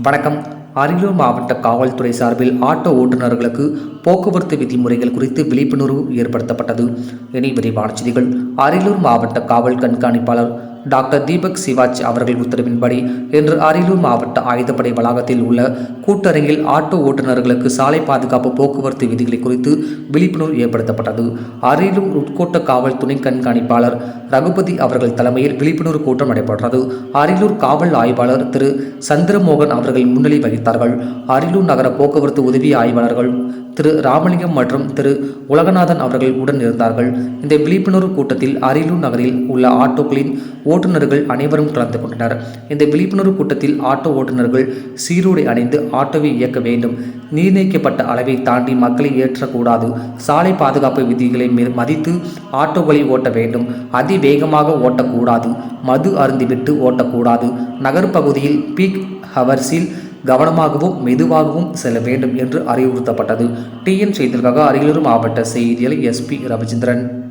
வணக்கம். அரியலூர் மாவட்ட காவல்துறை சார்பில் ஆட்டோ ஓட்டுநர்களுக்கு போக்குவரத்து விதிமுறைகள் குறித்து விழிப்புணர்வு ஏற்படுத்தப்பட்டது. இனி விரிவான செய்திகள். அரியலூர் மாவட்ட காவல் கண்காணிப்பாளர் டாக்டர் தீபக் சிவாஜ் அவர்கள் உத்தரவின்படி இன்று அரியலூர் மாவட்ட ஆயுதப்படை வளாகத்தில் உள்ள கூட்டரங்கில் ஆட்டோ ஓட்டுநர்களுக்கு சாலை பாதுகாப்பு போக்குவரத்து விதிகளை குறித்து விழிப்புணர்வு ஏற்படுத்தப்பட்டது. அரியலூர் உட்கோட்ட காவல் துணை கண்காணிப்பாளர் ரகுபதி அவர்கள் தலைமையில் விழிப்புணர்வு கூட்டம் நடைபெற்றது. அரியலூர் காவல் ஆய்வாளர் திரு. சந்திரமோகன் அவர்கள் முன்னிலை வகித்தார்கள். அரியலூர் நகர போக்குவரத்து உதவி ஆய்வாளர்கள் திரு. ராமலிங்கம் மற்றும் திரு. உலகநாதன் அவர்கள் உடன் இருந்தார்கள். இந்த விழிப்புணர்வு கூட்டத்தில் அரியலூர் நகரில் உள்ள ஆட்டோக்களின் ஓட்டுநர்கள் அனைவரும் கலந்து கொண்டனர். இந்த விழிப்புணர்வு கூட்டத்தில் ஆட்டோ ஓட்டுநர்கள் சீருடை அணிந்து ஆட்டோவை இயக்க வேண்டும். நிர்ணயிக்கப்பட்ட அளவை தாண்டி மக்களை ஏற்றக்கூடாது. சாலை பாதுகாப்பு விதிகளை மதித்து ஆட்டோக்களை ஓட்ட வேண்டும். அதிவேகமாக ஓட்டக்கூடாது. மது அருந்திவிட்டு ஓட்டக்கூடாது. நகர்ப்பகுதியில் பீக் ஹவர்ஸில் கவனமாகவும் மெதுவாகவும் செல்ல வேண்டும் என்று அறிவுறுத்தப்பட்டது. டிஎன் செய்திகளுக்காக அரியலூர் மாவட்ட செய்தியாளர் எஸ்பி ரவிச்சந்திரன்.